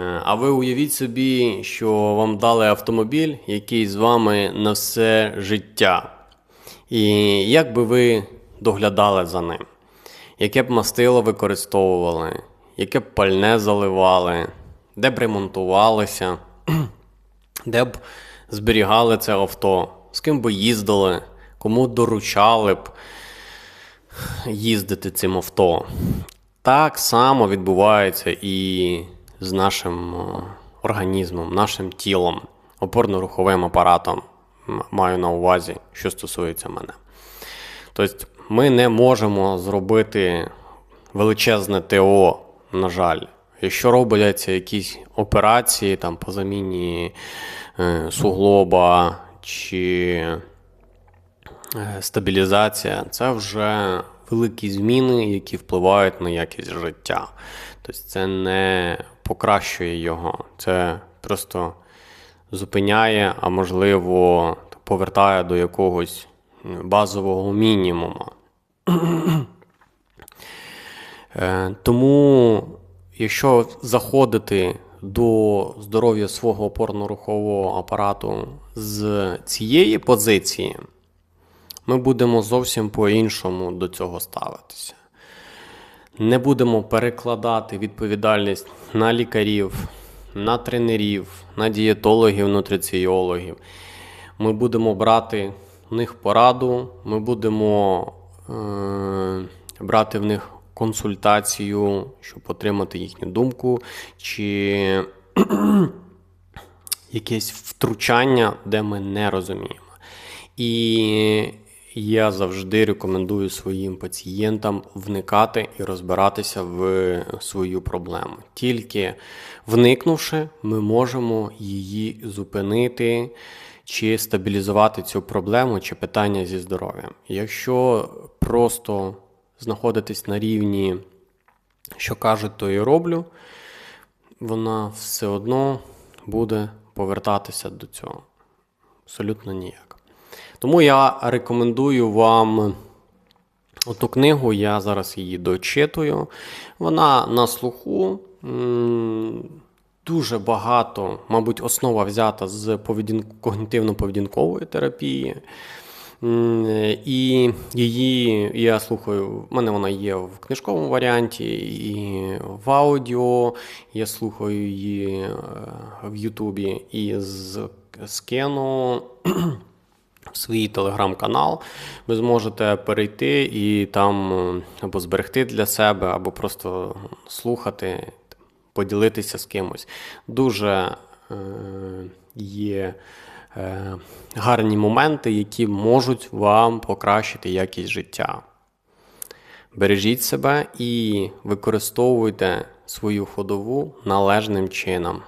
Е, А ви уявіть собі, що вам дали автомобіль, який з вами на все життя. І як би ви доглядали за ним? Яке б мастило використовували, яке б пальне заливали, де б ремонтувалися, де б зберігали це авто, з ким би їздили, кому доручали б їздити цим авто. Так само відбувається і з нашим е, організмом, нашим тілом, опорно-руховим апаратом. Маю на увазі, що стосується мене. Тобто, ми не можемо зробити величезне ТО, на жаль. Якщо робляться якісь операції там, по заміні е, суглоба чи е, стабілізація, це вже великі зміни, які впливають на якість життя. Тобто це не покращує його, це просто зупиняє, а можливо, повертає до якогось базового мінімуму. Е, Тому, якщо заходити до здоров'я свого опорно-рухового апарату з цієї позиції, ми будемо зовсім по-іншому до цього ставитися. Не будемо перекладати відповідальність на лікарів, на тренерів, на дієтологів, нутриціологів. Ми будемо брати в них пораду, ми будемо е- брати в них консультацію, щоб отримати їхню думку, чи якесь втручання, де ми не розуміємо. І я завжди рекомендую своїм пацієнтам вникати і розбиратися в свою проблему. Тільки вникнувши, ми можемо її зупинити чи стабілізувати цю проблему чи питання зі здоров'ям. Якщо просто знаходитись на рівні, що кажуть, то і роблю, вона все одно буде повертатися до цього. Абсолютно ніяк. Тому я рекомендую вам оту книгу, я зараз її дочитую. Вона на слуху. Дуже багато, мабуть, основа взята з поведін... когнітивно-поведінкової терапії. І її я слухаю, в мене вона є в книжковому варіанті, і в аудіо. Я слухаю її е, в Ютубі і з скену в свій телеграм-канал. Ви зможете перейти і там е, або зберегти для себе, або просто слухати, поділитися з кимось. Дуже е, є е, гарні моменти, які можуть вам покращити якість життя. Бережіть себе і використовуйте свою ходову належним чином.